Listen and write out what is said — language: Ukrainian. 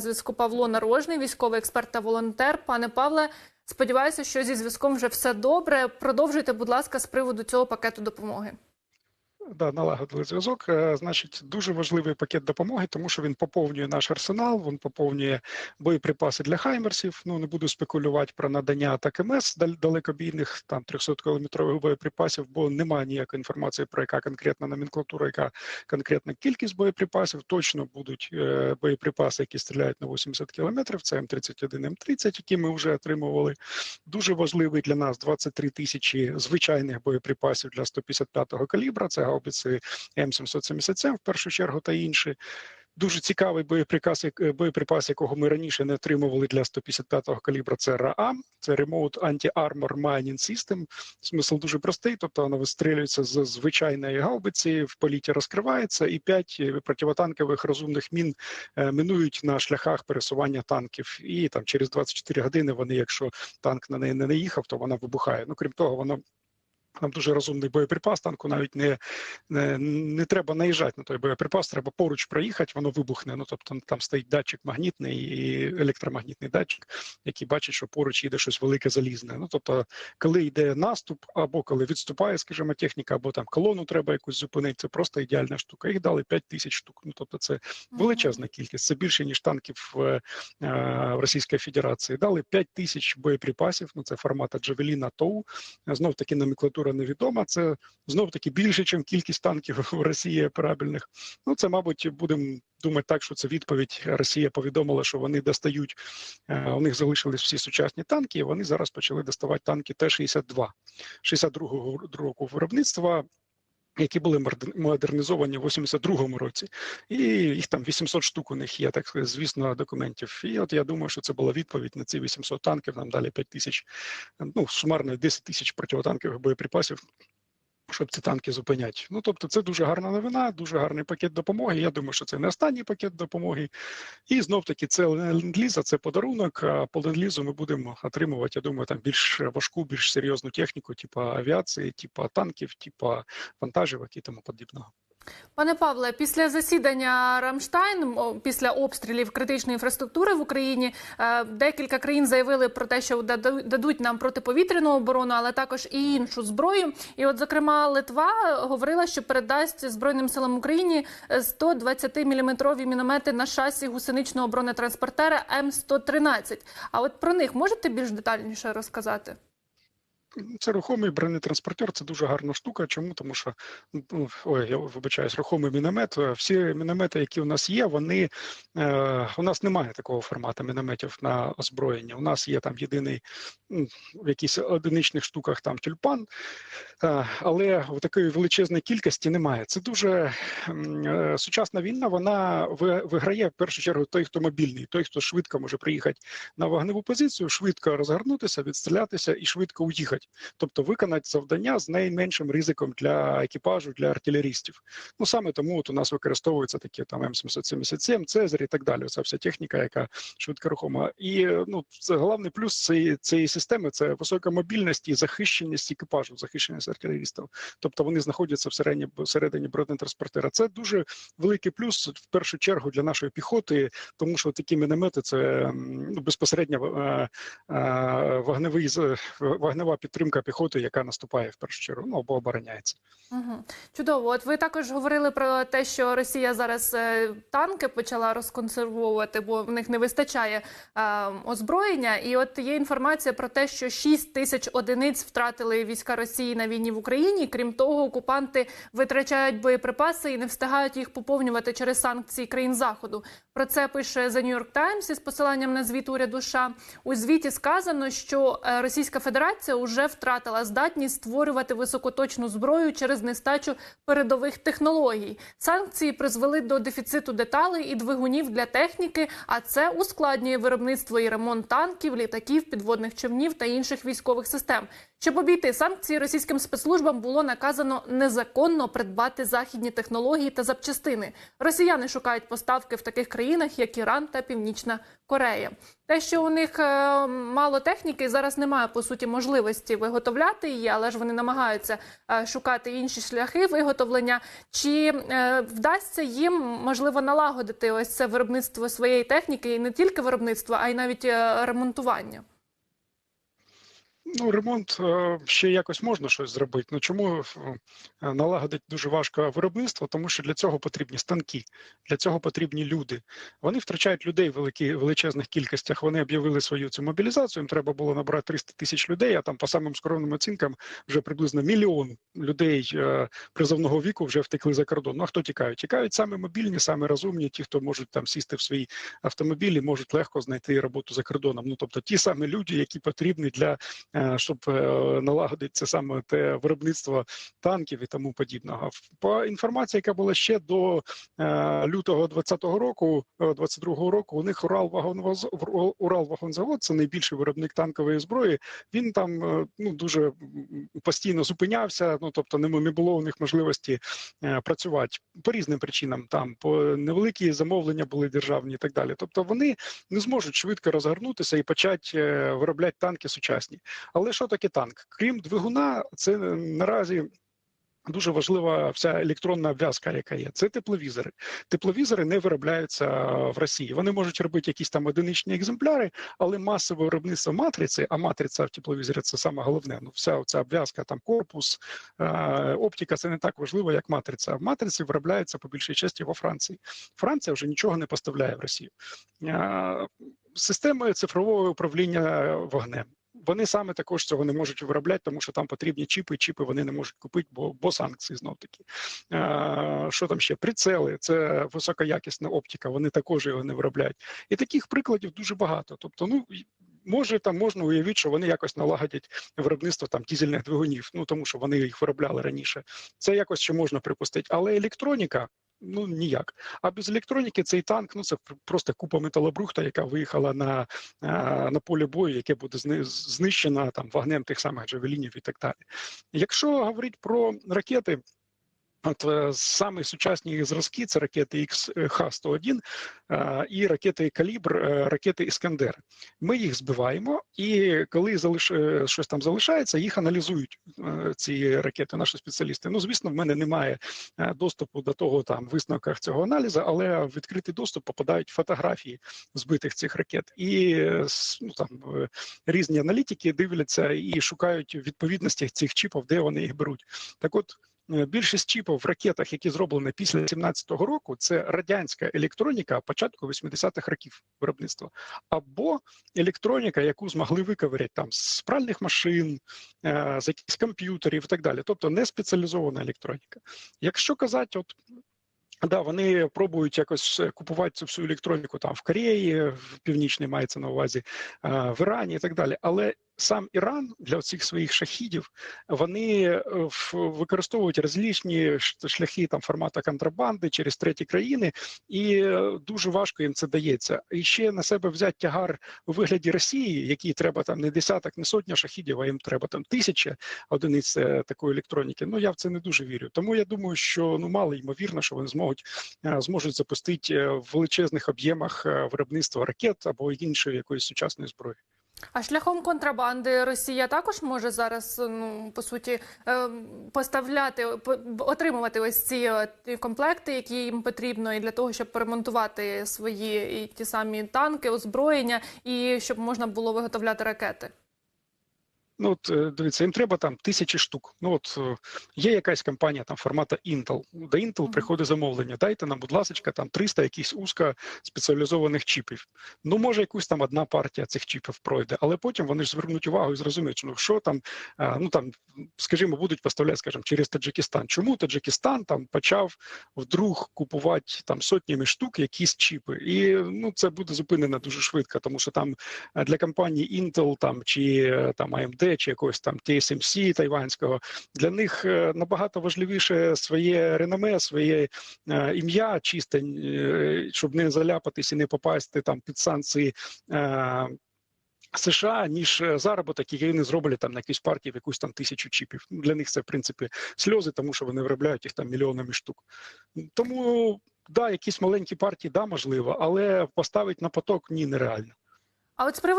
зв'язку Павло Нарожний, військовий експерт та волонтер. Пане Павле, сподіваюся, що зі зв'язком вже все добре. Продовжуйте, будь ласка, з приводу цього пакету допомоги. Да, налагодили зв'язок. Е, Значить, дуже важливий пакет допомоги, тому що він поповнює наш арсенал, він поповнює боєприпаси для хаймерсів. Ну не буду спекулювати про надання атак МС далекобійних там 300 кілометрових боєприпасів, бо немає ніякої інформації про яка конкретна номенклатура, яка конкретна кількість боєприпасів. Точно будуть е, боєприпаси, які стріляють на 80 кілометрів. Це М31, М30, які ми вже отримували. Дуже важливий для нас 23 тисячі звичайних боєприпасів для 155-го калібра. Це гаубиці М777 в першу чергу та інші. Дуже цікавий боєприпас, як- боєприпас, якого ми раніше не отримували для 155-го калібра. Це РААМ, це Remote Anti-Armor Mining System. Смисл дуже простий, тобто вона вистрілюється з звичайної гаубиці, в політі розкривається, і п'ять противотанкових розумних мін е, минують на шляхах пересування танків. І там через 24 години вони, якщо танк на неї не наїхав, то вона вибухає. Ну крім того, воно. Там дуже розумний боєприпас, танку навіть не, не, не треба наїжджати на той боєприпас, треба поруч проїхати, воно вибухне. Ну тобто там стоїть датчик магнітний і електромагнітний датчик, який бачить, що поруч їде щось велике залізне. Ну тобто, коли йде наступ, або коли відступає, скажімо, техніка, або там колону треба якусь зупинити, це просто ідеальна штука. Їх дали 5 тисяч штук. Ну тобто, це величезна кількість. Це більше ніж танків в, е, в Російській Федерації. Дали 5 тисяч боєприпасів. Ну це формата Джавеліна ТОУ. Знов таки номенклатура невідома. Це знов таки більше, ніж кількість танків в Росії операбельних. Ну це, мабуть, будемо думати так, що це відповідь. Росія повідомила, що вони достають. е, У них залишились всі сучасні танки. і Вони зараз почали доставати танки Т-62 62-го року виробництва. Які були модер- модернізовані в 82-му році, і їх там 800 штук у них є, так звісно, документів. І от я думаю, що це була відповідь на ці 800 танків. Нам далі 5 тисяч, ну сумарно 10 тисяч противотанкових боєприпасів, щоб ці танки зупиняти. Ну тобто, це дуже гарна новина, дуже гарний пакет допомоги. Я думаю, що це не останній пакет допомоги. І знов таки це ленд-ліз, а це подарунок. А по ленд-лізу ми будемо отримувати, я думаю, там більш важку, більш серйозну техніку, типу авіації, типу танків, типу вантажівок і тому подібного. Пане Павле, після засідання Рамштайн, після обстрілів критичної інфраструктури в Україні, е, декілька країн заявили про те, що дадуть нам протиповітряну оборону, але також і іншу зброю. І, от, зокрема, Литва говорила, що передасть Збройним силам України 120-мм міномети на шасі гусеничного бронетранспортера М113. А от про них можете більш детальніше розказати? Це рухомий бронетранспортер, це дуже гарна штука. Чому? Тому що ну, ой, я вибачаюсь, рухомий міномет. е, Всі міномети, які у нас є, вони е, у нас немає такого формату мінометів на озброєння. У нас є там єдиний в якихось одиничних штуках там тюльпан, е, але в такої величезної кількості немає. Це дуже е, сучасна війна. Вона виграє в першу чергу той, хто мобільний, той, хто швидко може приїхати на вогневу позицію, швидко розгорнутися, відстрілятися і швидко уїхати. Тобто виконати завдання з найменшим ризиком для екіпажу, для артилерістів. Ну саме тому от у нас використовуються такі там М777, Цезарь і так далі. Це вся техніка, яка швидкорухома. І ну це головний плюс цієї, цієї системи це висока мобільність і захищеність екіпажу, захищеність артилерістів. Тобто вони знаходяться всередині, всередині бронетранспортера. Це дуже великий плюс в першу чергу для нашої піхоти, тому що такі міномети це ну, безпосередньо е, е, вогневий вогнева підтримка піхоти, яка наступає в першу чергу, ну або обороняється. Угу. Чудово. От ви також говорили про те, що Росія зараз е, танки почала розконсервовувати, бо в них не вистачає е, озброєння. І от є інформація про те, що 6 тисяч одиниць втратили війська Росії на війні в Україні. Крім того, окупанти витрачають боєприпаси і не встигають їх поповнювати через санкції країн заходу. Про це пише The New York Times із посиланням на звіт уряду США. У звіті сказано, що е, Російська Федерація вже втратила здатність створювати високоточну зброю через нестачу передових технологій. Санкції призвели до дефіциту деталей і двигунів для техніки, а це ускладнює виробництво і ремонт танків, літаків, підводних човнів та інших військових систем. Щоб обійти санкції, російським спецслужбам було наказано незаконно придбати західні технології та запчастини. Росіяни шукають поставки в таких країнах, як Іран та Північна Корея. Те, що у них е, мало техніки, зараз немає по суті можливості можливості виготовляти її, але ж вони намагаються е, шукати інші шляхи виготовлення. Чи е, вдасться їм можливо налагодити ось це виробництво своєї техніки, і не тільки виробництво, а й навіть е, ремонтування? Ну, ремонт е, ще якось можна щось зробити. Ну чому е, налагодить дуже важко виробництво? Тому що для цього потрібні станки, для цього потрібні люди. Вони втрачають людей в великі, величезних кількостях. Вони об'явили свою цю мобілізацію. Їм треба було набрати 300 тисяч людей. А там, по самим скромним оцінкам, вже приблизно мільйон людей е, призовного віку вже втекли за кордон. Ну а хто тікають? Тікають саме мобільні, саме розумні, ті, хто можуть там сісти в свої автомобілі, можуть легко знайти роботу за кордоном. Ну тобто ті самі люди, які потрібні для щоб е, налагодити саме те виробництво танків і тому подібного. По інформації, яка була ще до е, лютого 20-го року, е, 22-го року, у них Урал вагонзавод, це найбільший виробник танкової зброї. Він там е, ну дуже постійно зупинявся. Ну тобто, не, було у них можливості е, працювати по різним причинам. Там по невеликі замовлення були державні і так далі. Тобто вони не зможуть швидко розгорнутися і почати е, виробляти танки сучасні. Але що таке танк? Крім двигуна, це наразі. Дуже важлива вся електронна обв'язка, яка є. Це тепловізори. Тепловізори не виробляються в Росії. Вони можуть робити якісь там одиничні екземпляри, але масове виробництво матриці, а матриця в тепловізорі це саме головне. Ну, вся ця обв'язка, там корпус, е, оптика це не так важливо, як матриця. В матриці виробляється по більшій часті во Франції. Франція вже нічого не поставляє в Росію. Е, системи цифрового управління вогнем. Вони саме також цього не можуть виробляти, тому що там потрібні чіпи. Чіпи вони не можуть купити, бо, бо санкції знов таки. Е, що там ще? Прицели, це високоякісна оптика. Вони також його не виробляють. І таких прикладів дуже багато. Тобто, ну може там можна уявити, що вони якось налагодять виробництво там дізельних двигунів, ну тому що вони їх виробляли раніше. Це якось ще можна припустити. Але електроніка. Ну ніяк. А без електроніки цей танк ну це пр- просто купа металобрухта, яка виїхала на, на полі бою, яке буде зни- знищено там вогнем тих самих джавелінів і так далі. Якщо говорити про ракети. От е, самі сучасні зразки це ракети Х-101 е, і ракети Калібр, е, ракети Іскандер. Ми їх збиваємо, і коли залиш... е, щось там залишається, їх аналізують е, ці ракети, наші спеціалісти. Ну, звісно, в мене немає е, доступу до того там висновках цього аналізу, але в відкритий доступ попадають фотографії збитих цих ракет. І е, ну, там е, різні аналітики дивляться і шукають відповідності цих чіпів, де вони їх беруть. Так от. Е, Більшість чіпів в ракетах, які зроблені після 17-го року, це радянська електроніка початку 80-х років виробництва, або електроніка, яку змогли виковиряти там з пральних машин, е, з якихось комп'ютерів і так далі. Тобто не спеціалізована електроніка. Якщо казати, от Да, вони пробують якось е, купувати цю всю електроніку там в Кореї, в Північній мається на увазі, в Ірані і так далі. Але сам Іран для цих своїх шахідів вони е, використовують розлічні шляхи там формату контрабанди через треті країни, і е, дуже важко їм це дається. І ще на себе взяти тягар у вигляді Росії, якій треба там не десяток, не сотня шахідів, а їм треба там тисяча одиниць е, такої електроніки. Ну я в це не дуже вірю. Тому я думаю, що ну мало ймовірно, що вони зможуть зможуть запустити в величезних об'ємах виробництва ракет або іншої якоїсь сучасної зброї. А шляхом контрабанди Росія також може зараз ну по суті е, поставляти по- отримувати ось ці е, комплекти, які їм потрібно, і для того, щоб перемонтувати свої і ті самі танки, озброєння, і щоб можна було виготовляти ракети. Ну от е, дивіться, їм треба там тисячі штук. Ну от е, є якась компанія там формату Intel. До Intel приходить замовлення. Дайте нам, будь ласка, там 300 якихось узко спеціалізованих чіпів. Ну може якусь там одна партія цих чіпів пройде, але потім вони ж звернуть увагу і зрозуміють, ну що там, е, ну там, скажімо, будуть поставляти, скажімо, через Таджикистан. Чому Таджикистан там почав вдруг купувати там сотнями штук якісь чіпи? І ну це буде зупинено дуже швидко, тому що там для компанії Intel там чи там AMD, чи якогось там TSMC тайванського, для них е, набагато важливіше своє реноме, своє е, ім'я чисте, е, щоб не заляпатись і не попасти там під санкції. США, ніж заробіток, який вони зроблять там на якійсь партії в якусь там тисячу чіпів. Ну, Для них це в принципі сльози, тому що вони виробляють їх там мільйонами штук. Тому да, якісь маленькі партії, да, можливо, але поставити на поток ні, нереально. А от з приводу